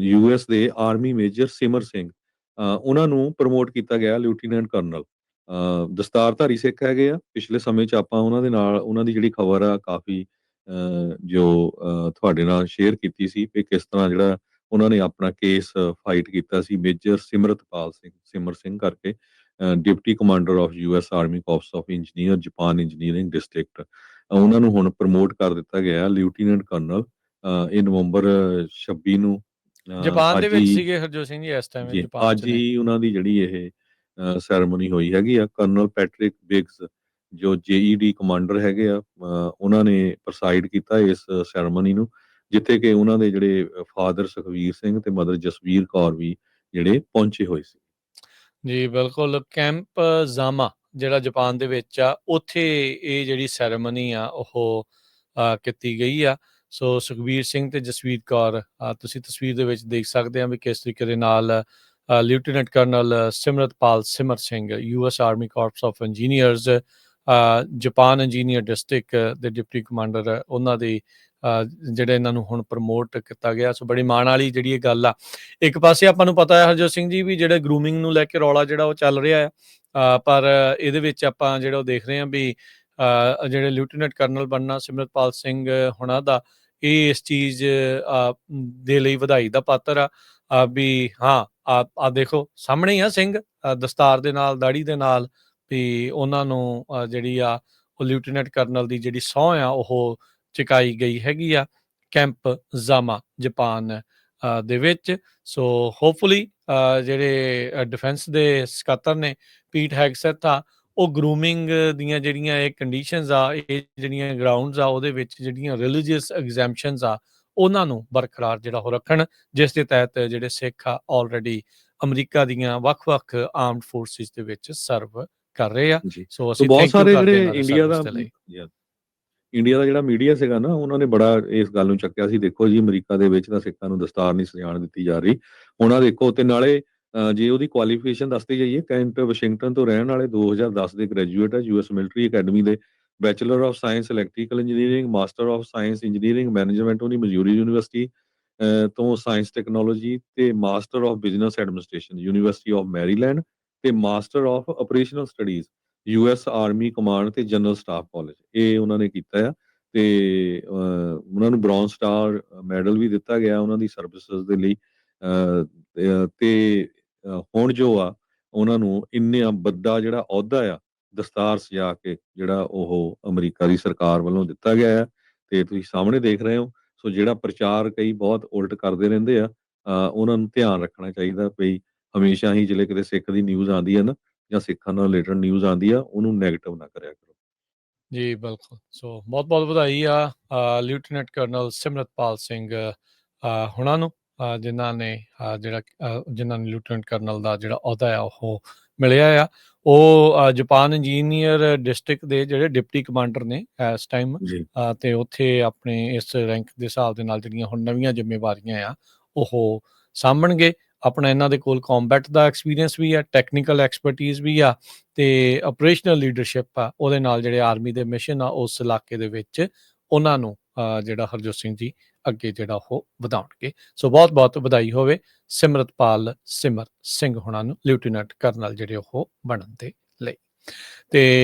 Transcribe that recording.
US ਦੇ army major ਸਿਮਰ ਸਿੰਘ ਉਹਨਾਂ ਨੂੰ ਪ੍ਰਮੋਟ ਕੀਤਾ ਗਿਆ ਲੈਫਟੀਨੈਂਟ ਕਰਨਲ। ਦਸਤਾਰਧਾਰੀ ਸਿੱਖ ਹੈਗੇ ਆ। ਪਿਛਲੇ ਸਮੇਂ 'ਚ ਆਪਾਂ ਉਹਨਾਂ ਦੇ ਨਾਲ ਉਹਨਾਂ ਦੀ ਜਿਹੜੀ ਖਬਰ ਆ ਕਾਫੀ ਜੋ ਤੁਹਾਡੇ ਨਾਲ ਸ਼ੇਅਰ ਕੀਤੀ ਸੀ ਕਿ ਕਿਸ ਤਰ੍ਹਾਂ ਜਿਹੜਾ ਉਹਨਾਂ ਨੇ ਆਪਣਾ ਕੇਸ ਫਾਈਟ ਕੀਤਾ ਸੀ ਮੇਜਰ ਸਿਮਰਤਪਾਲ ਸਿੰਘ ਸਿਮਰ ਸਿੰਘ ਕਰਕੇ deputy commander of US army corps of engineer Japan engineering district. ਉਹਨਾਂ ਨੂੰ ਹੁਣ ਪ੍ਰਮੋਟ ਕਰ ਦਿੱਤਾ ਗਿਆ ਲੈਫਟੀਨੈਂਟ ਕਰਨਲ ਇਹ ਨਵੰਬਰ 26 ਨੂੰ ਜਾਪਾਨ ਦੇ ਅੱਜ ਵਿੱਚ ਹੀ- ਸੀਗੇ ਹਰਜੋਤ ਸਿੰਘ ਜੀ ਇਸ ਟਾਈਮ ਜੀ ਜਾਪਾਨ ਅੱਜ ਨੇ। ਹੀ ਉਹਨਾਂ ਦੀ ਜਿਹੜੀ ਇਹ ਸੈਰੇਮਨੀ ਹੋਈ ਹੈਗੀ ਆ ਕਰਨਲ ਪੈਟ੍ਰਿਕ ਬਿਗਸ ਜੋ ਜੇਈਡੀ ਕਮਾਂਡਰ ਹੈਗੇ ਆ ਅ, ਉਹਨਾਂ ਨੇ ਪ੍ਰਸਾਈਡ ਕੀਤਾ ਇਸ ਸੈਰੇਮਨੀ ਨੂੰ ਜਿੱਥੇ ਕਿ ਉਹਨਾਂ ਦੇ ਜਿਹੜੇ ਫਾਦਰ ਸੁਖਵੀਰ ਸਿੰਘ ਤੇ ਮਦਰ ਜਸਵੀਰ ਕੌਰ ਵੀ ਜਿਹੜੇ ਪਹੁੰਚੇ ਹੋਏ ਸੀ। ਜੀ ਬਿਲਕੁਲ। ਕੈਂਪ ਜ਼ਾਮਾ ਜਿਹੜਾ ਜਾਪਾਨ ਦੇ ਵਿੱਚ ਆ ਉੱਥੇ ਇਹ ਜਿਹੜੀ ਸੈਰੇਮਨੀ ਆ ਉਹ ਅ, ਕੀਤੀ ਗਈ ਆ। ਸੋ ਸੁਖਬੀਰ ਸਿੰਘ ਤੇ ਜਸਵੀਰ ਕੌਰ ਤੁਸੀਂ ਤਸਵੀਰ ਦੇ ਵਿੱਚ ਦੇਖ ਸਕਦੇ ਆ ਵੀ ਕਿਸ ਤਰੀਕੇ ਦੇ ਨਾਲ lieutenant colonel Simratpal Simar Singh US army corps of engineers Japan engineer district ਦੇ ਡਿਪਟੀ ਕਮਾਂਡਰ ਉਹਨਾਂ ਦੇ ਜਿਹੜੇ ਇਹਨਾਂ ਨੂੰ ਹੁਣ ਪ੍ਰਮੋਟ ਕੀਤਾ ਗਿਆ। ਸੋ ਬੜੀ ਮਾਣ ਵਾਲੀ ਜਿਹੜੀ ਇਹ ਗੱਲ ਆ। ਇੱਕ ਪਾਸੇ ਆਪਾਂ ਨੂੰ ਪਤਾ ਹੈ ਹਰਜੋਤ ਸਿੰਘ ਜੀ ਵੀ ਜਿਹੜੇ ਗਰੂਮਿੰਗ ਨੂੰ ਲੈ ਕੇ ਰੌਲਾ ਜਿਹੜਾ ਉਹ ਚੱਲ ਰਿਹਾ ਹੈ ਪਰ ਇਹਦੇ ਵਿੱਚ ਆਪਾਂ ਜਿਹੜਾ ਉਹ ਦੇਖ ਰਹੇ ਹਾਂ ਵੀ ਜਿਹੜੇ ਲੈਫਟੀਨੈਂਟ ਕਰਨਲ ਬਣਨਾ ਸਿਮਰਤਪਾਲ ਸਿੰਘ ਹੁਣਾਂ ਦਾ ਇਹ ਇਸ ਚੀਜ਼ ਦੇ ਲਈ ਵਧਾਈ ਦਾ ਪਾਤਰ ਆ ਵੀ ਹਾਂ ਆ ਆ ਦੇਖੋ, ਸਾਹਮਣੇ ਆ ਸਿੰਘ ਦਸਤਾਰ ਦੇ ਨਾਲ ਦਾੜੀ ਦੇ ਨਾਲ, ਵੀ ਉਹਨਾਂ ਨੂੰ ਜਿਹੜੀ ਆ, ਉਹ ਲੈਫਟੀਨੈਂਟ ਕਰਨਲ ਦੀ ਜਿਹੜੀ ਸਹੁੰ ਆ, ਉਹ ਚੁਕਾਈ ਗਈ ਹੈਗੀ ਆ ਕੈਂਪ ਜ਼ਾਮਾ ਜਾਪਾਨ ਦੇ ਵਿੱਚ। ਸੋ ਹੋਪਫੁਲੀ ਜਿਹੜੇ ਡਿਫੈਂਸ ਦੇ ਸਕੱਤਰ ਨੇ ਪੀਟ ਹੈਗਸੈਟ ਆ ਉਹ ਗਰੂਮਿੰਗ ਦੀਆਂ ਜਿਹੜੀਆਂ ਇਹ ਕੰਡੀਸ਼ਨਸ ਆ ਇਹ ਜਿਹੜੀਆਂ ਗਰਾਊਂਡਸ ਆ ਉਹਦੇ ਵਿੱਚ ਜਿਹੜੀਆਂ ਰਿਲੀਜੀਅਸ ਐਗਜ਼ੈਂਪਸ਼ਨਸ ਆ ਉਹਨਾਂ ਨੂੰ ਬਰਕਰਾਰ ਜਿਹੜਾ ਉਹ ਰੱਖਣ ਜਿਸ ਦੇ ਤਹਿਤ ਜਿਹੜੇ ਸਿੱਖ ਆ ਆਲਰੇਡੀ ਅਮਰੀਕਾ ਦੀਆਂ ਵੱਖ-ਵੱਖ ਆਰਮਡ ਫੋਰਸਿਸ ਦੇ ਵਿੱਚ ਸਰਵ ਕਰ ਰਹੇ ਆ। ਸੋ ਅਸੀਂ ਬਹੁਤ ਸਾਰੇ ਜਿਹੜੇ ਇੰਡੀਆ ਦਾ. ਇੰਡੀਆ ਦਾ ਜਿਹੜਾ ਮੀਡੀਆ ਸੀਗਾ ਨਾ ਉਹਨਾਂ ਨੇ ਬੜਾ ਇਸ ਗੱਲ ਨੂੰ ਚੱਕਿਆ ਸੀ ਦੇਖੋ ਜੀ ਅਮਰੀਕਾ ਦੇ ਵਿੱਚ ਤਾਂ ਸਿੱਖਾਂ ਨੂੰ ਦਸਤਾਰ ਨਹੀਂ ਸਜਾਣ ਦਿੱਤੀ ਜਾ ਰਹੀ। ਆਹ ਦੇਖੋ ਤੇ ਨਾਲੇ ਜੇ ਉਹਦੀ ਕੁਆਲੀਫਿਕੇਸ਼ਨ ਦੱਸਦੀ ਜਾਈਏ ਕੈਂਟ ਵਾਸ਼ਿੰਗਟਨ ਤੋਂ ਰਹਿਣ ਵਾਲੇ 2010 ਦੇ ਗ੍ਰੈਜੂਏਟ ਹੈ ਯੂਐਸ ਮਿਲਟਰੀ ਅਕੈਡਮੀ ਦੇ bachelor of science electrical engineering master of science engineering management ਉਹਦੀ ਮਜ਼ੂਰੀ ਯੂਨੀਵਰਸਿਟੀ ਤੋਂ ਸਾਇੰਸ ਟੈਕਨੋਲੋਜੀ ਤੇ master of business administration university of Maryland ਤੇ master of operational studies US army command ਤੇ general staff college ਇਹ ਉਹਨਾਂ ਨੇ ਕੀਤਾ ਆ ਤੇ ਉਹਨਾਂ ਨੂੰ ਬ੍ਰੌਂਜ਼ ਸਟਾਰ ਮੈਡਲ ਵੀ ਦਿੱਤਾ ਗਿਆ ਉਹਨਾਂ ਦੀ ਸਰਵਿਸਿਜ਼ ਦੇ ਲਈ ਅ, ਤੇ- ਹੁਣ ਜੋ ਆ, ਉਹਨਾਂ ਨੂੰ ਇੰਨਾ ਵੱਡਾ ਜਿਹੜਾ ਅਹੁਦਾ ਆ, ਦਸਤਾਰ ਸਜਾ ਕੇ ਜਿਹੜਾ ਉਹ ਅਮਰੀਕਾ ਦੀ ਸਰਕਾਰ ਵੱਲੋਂ ਦਿੱਤਾ ਗਿਆ ਆ, ਤੇ ਤੁਸੀਂ ਸਾਹਮਣੇ ਦੇਖ ਰਹੇ ਹੋ, ਸੋ ਜਿਹੜਾ ਪ੍ਰਚਾਰ ਕਈ ਬਹੁਤ ਉਲਟ ਕਰਦੇ ਰਹਿੰਦੇ ਆ ਉਹਨਾਂ ਨੂੰ ਧਿਆਨ ਰੱਖਣਾ ਚਾਹੀਦਾ ਵੀ ਹਮੇਸ਼ਾ ਹੀ ਜਿਹੜੇ ਕਿਤੇ ਸਿੱਖ ਦੀ ਨਿਊਜ਼ ਆਉਂਦੀ ਹੈ ਨਾ, ਜਾਂ ਸਿੱਖਾਂ ਨਾਲ ਰਿਲੇਟਡ ਨਿਊਜ਼ ਆਉਂਦੀ ਆ, ਉਹਨੂੰ ਨੈਗੇਟਿਵ ਨਾ ਕਰਿਆ ਕਰੋ। ਜੀ, ਬਿਲਕੁਲ। ਸੋ ਬਹੁਤ ਬਹੁਤ ਵਧਾਈ ਆ ਲੈਫਟੀਨੈਂਟ ਕਰਨਲ ਸਿਮਰਤਪਾਲ ਸਿੰਘ ਹੁਣਾਂ ਨੂੰ। ਜਿਨ੍ਹਾਂ ਨੇ ਜਿਹੜਾ ਜਿਨ੍ਹਾਂ ਨੇ ਲੈਫਟੀਨੈਂਟ ਕਰਨਲ ਦਾ ਜਿਹੜਾ ਅਹੁਦਾ ਆ ਉਹ ਮਿਲਿਆ ਆ। ਉਹ ਜਾਪਾਨ ਇੰਜੀਨੀਅਰ ਡਿਸਟ੍ਰਿਕਟ ਦੇ ਜਿਹੜੇ ਡਿਪਟੀ ਕਮਾਂਡਰ ਨੇ ਇਸ ਟਾਈਮ ਤੇ ਉੱਥੇ ਆਪਣੇ ਇਸ ਰੈਂਕ ਦੇ ਹਿਸਾਬ ਦੇ ਨਾਲ ਜਿਹੜੀਆਂ ਹੁਣ ਨਵੀਆਂ ਜ਼ਿੰਮੇਵਾਰੀਆਂ ਆ ਉਹ ਸਾਂਭਣਗੇ। ਆਪਣਾ ਇਹਨਾਂ ਦੇ ਕੋਲ ਕੰਬੈਟ ਦਾ ਐਕਸਪੀਰੀਅੰਸ ਵੀ ਆ ਟੈਕਨੀਕਲ ਐਕਸਪਰਟੀਜ਼ ਵੀ ਆ ਤੇ ਆਪਰੇਸ਼ਨਲ ਲੀਡਰਸ਼ਿਪ ਆ ਉਹਦੇ ਨਾਲ ਜਿਹੜੇ ਆਰਮੀ ਦੇ ਮਿਸ਼ਨ ਆ ਉਸ ਇਲਾਕੇ ਦੇ ਵਿੱਚ ਉਹਨਾਂ ਨੂੰ ਜਿਹੜਾ ਹਰਜੋਤ ਸਿੰਘ ਜੀ ਅੱਗੇ ਜਿਹੜਾ ਉਹ ਵਧਾਉਣਗੇ। ਸੋ ਬਹੁਤ ਬਹੁਤ ਵਧਾਈ ਹੋਵੇ ਸਿਮਰਤਪਾਲ ਸਿਮਰ ਸਿੰਘ ਹੁਣਾਂ ਨੂੰ, ਲੈਫਟੀਨੈਂਟ ਕਰਨਲ ਜਿਹੜੇ ਉਹ ਬਣਨ ਦੇ ਲਈ। ਤੇ